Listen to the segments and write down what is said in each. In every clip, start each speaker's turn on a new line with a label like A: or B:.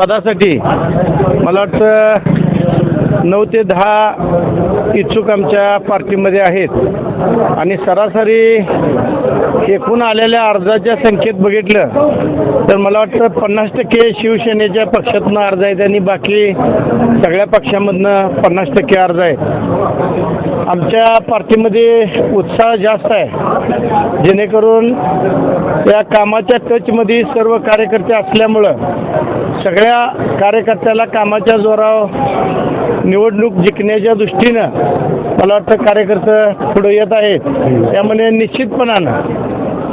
A: पदासाठी. मला वाटतं नऊ ते दहा इच्छुक आमच्या पार्टीमध्ये आहेत. आणि सरासरी एकूण आलेल्या अर्जाच्या संख्येत बघितलं तर मला वाटतं पन्नास टक्के शिवसेनेच्या पक्षातनं अर्ज आहेत आणि बाकी सगळ्या पक्षामधनं पन्नास टक्के अर्ज आहेत. आमच्या पार्टीमध्ये उत्साह जास्त आहे. जेणेकरून या कामाच्या टचमध्ये सर्व कार्यकर्ते असल्यामुळं सगळ्या कार्यकर्त्याला कामाच्या जोरावर निवडणूक जिंकण्याच्या दृष्टीनं मला वाटतं कार्यकर्ते पुढे येत आहेत. त्यामुळे निश्चितपणानं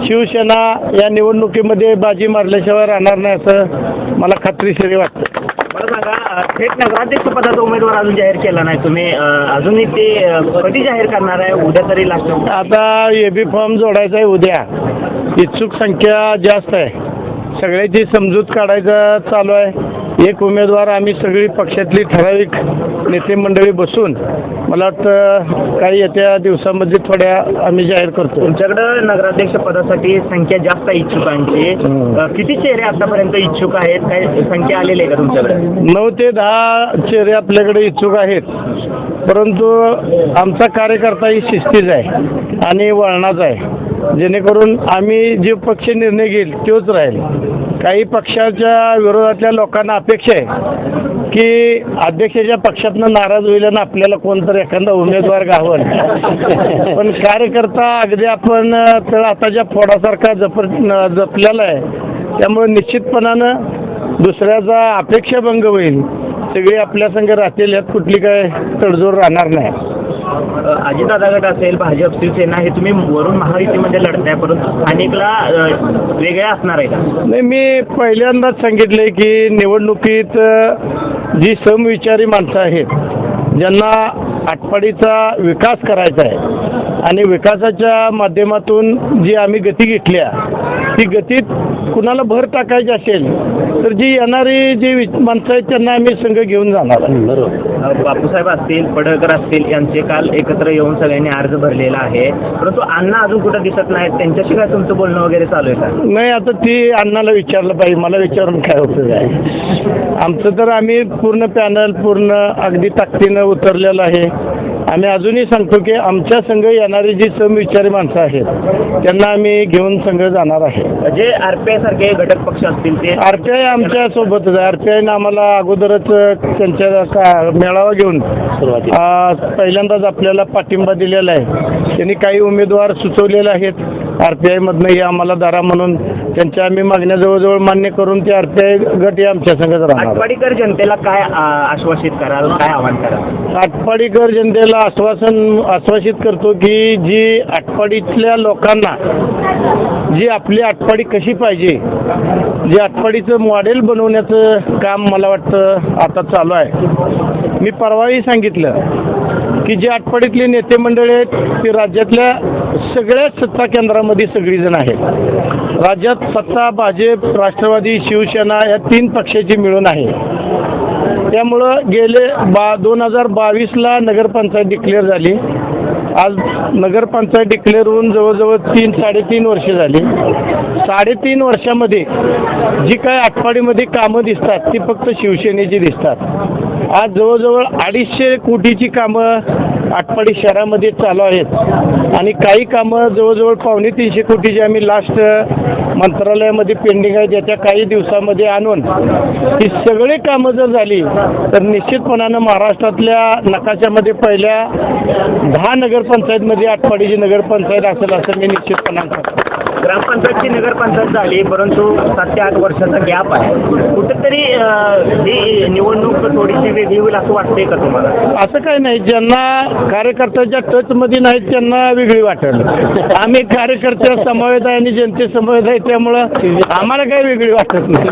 A: शिवसेना या निवडणुकीमध्ये बाजी मारल्याशिवाय राहणार नाही असं मला खात्रीशीर वाटतं.
B: मला सांगा थेट नगराध्यक्ष पदाचा उमेदवार अजून जाहीर केला नाही तुम्ही. अजूनही ते कधी जाहीर करणार आहे? उद्या तरी लास्ट
A: आता ए बी फॉर्म जोडायचा आहे उद्या. इच्छुक संख्या जास्त आहे. सगळ्याची समजूत काढायचं चालू आहे. एक उमेदवार आम्ही सगळी पक्षातली ठराविक नेते मंडळी बसून मला वाटतं काही येत्या दिवसामध्ये थोड्या आम्ही जाहीर करतो.
B: तुमच्याकडं नगराध्यक्ष पदासाठी संख्या जास्त आहे इच्छुकांची. अ, किती चेहरे आतापर्यंत इच्छुक आहेत? काय संख्या आलेली आहे का तुमच्याकडे?
A: नऊ ते दहा चेहरे आपल्याकडे इच्छुक आहेत. परंतु आमचा कार्यकर्ता ही शिस्तीच आहे आणि वळणाचा आहे. जेणेकरून आम्ही जे पक्ष निर्णय घेईल तोच राहील. काही पक्षाच्या विरोधातल्या लोकांना अपेक्षा आहे की अध्यक्षाच्या पक्षातनं नाराज होईल आणि आपल्याला कोणतरी एखादा उमेदवार गावल. पण कार्यकर्ता अगदी आपण तळ आताच्या फोडासारखा जप जपलेला आहे. त्यामुळे निश्चितपणानं दुसऱ्याचा अपेक्षाभंग होईल. सगळी आपल्या संघ राहतील यात कुठली काय तडजोड राहणार नाही.
B: अजितदादा गट असेल भाजप शिवसेना हे तुम्ही वरून महायुतीमध्ये लढताय परंतु स्थानिकला वेगळ्या असणार आहे का
A: नाही मी पहिल्यांदाच सांगितले की निवडणुकीत जी समविचारी माणसं आहेत ज्यांना आटपाडीचा विकास करायचा आहे आणि विकासाच्या माध्यमातून जी आम्ही गती घेतल्या ती गतीत कुणाला भर टाकायची असेल तर जी येणारी जी माणसं आहेत त्यांना आम्ही संघ घेऊन जाणार आहे.
B: अ, बापूसाहेब असतील पडळकर असतील यांचे काल एकत्र येऊन सगळ्यांनी अर्ज भरलेला आहे. परंतु अण्णा अजून कुठं दिसत नाहीत? त्यांच्याशी काय तुमचं बोलणं वगैरे चालू आहे का?
A: नाही आता ती अण्णाला विचारलं पाहिजे. मला विचारून काय उपयोग आहे आमचं तर आम्ही पूर्ण पॅनल पूर्ण अगदी ताकदीनं उतरलेलं आहे. आम्ही अजूनही सांगतो की आमच्या संघ येणारी जी समविचारी माणसं आहेत त्यांना आम्ही घेऊन संघ जाणार आहे.
B: जे आरपीआय सारखे घटक पक्ष असतील ते?
A: आर पी आय आमच्या सोबतच आहे. आर पी आयनं आम्हाला अगोदरच त्यांच्या का मेळावा घेऊन पहिल्यांदाच आपल्याला पाठिंबा दिलेला आहे. त्यांनी काही उमेदवार सुचवलेले आहेत. आर पी आयमधनं हे आम्हाला दारा म्हणून त्यांच्या आम्ही मागण्या जवळजवळ मान्य करून ते आर पी आय गट हे आमच्या संघात राहणार.
B: आटवाडीकर जनतेला काय आ, आश्वासित कराल काय आव्हान कराल?
A: आटपाडीकर जनतेला आश्वासन आश्वासित करतो की जी आटपाडीतल्या लोकांना जी आपली आटपाडी कशी पाहिजे जे आटपाडीचं मॉडेल बनवण्याचं काम मला वाटतं आता चालू आहे. मी परवाही सांगितलं की जे आठवड्यातले नेते मंडळी आहेत ते राज्यातल्या सगळ्याच सत्ता केंद्रामध्ये सगळीजण आहेत. राज्यात सत्ता भाजप राष्ट्रवादी शिवसेना या तीन पक्षाची मिळून आहे. त्यामुळं गेले बा दोन हजार बावीसला नगरपंचायत डिक्लेअर झाली. आज नगरपंचायत डिक्लेअर होऊन जवळजवळ तीन साडेतीन वर्षे झाली. साडेतीन वर्षामध्ये जी काय आठवाडीमध्ये कामं दिसतात ती फक्त शिवसेनेची दिसतात. आज जवळजवळ अडीचशे कोटीची कामं आटपाडी शहरामध्ये चालू आहेत. आणि काही कामं जवळजवळ पावणे तीनशे कोटीची आम्ही लास्ट मंत्रालयामध्ये पेंडिंग आहे ज्याच्या काही दिवसामध्ये आणून ही सगळी कामं जर झाली तर निश्चितपणानं महाराष्ट्रातल्या नकाशामध्ये पहिल्या दहा नगरपंचायतमध्ये आटपाडीची नगरपंचायत असेल असं मी निश्चितपणानं सांगतो.
B: ग्रामपंचायतची नगरपंचायत झाली परंतु सात ते आठ वर्षाचा गॅप आहे. कुठेतरी ही निवडणूक थोडीशी वेगळी होईल असं वाटतंय का तुम्हाला?
A: असं काही नाही. ज्यांना कार्यकर्त्याच्या टचमध्ये नाहीत त्यांना वेगळी वाटेल. आम्ही कार्यकर्त्या समवेत आहे आणि जनते समवेत आहे त्यामुळं आम्हाला काही वेगळी वाटत नाही.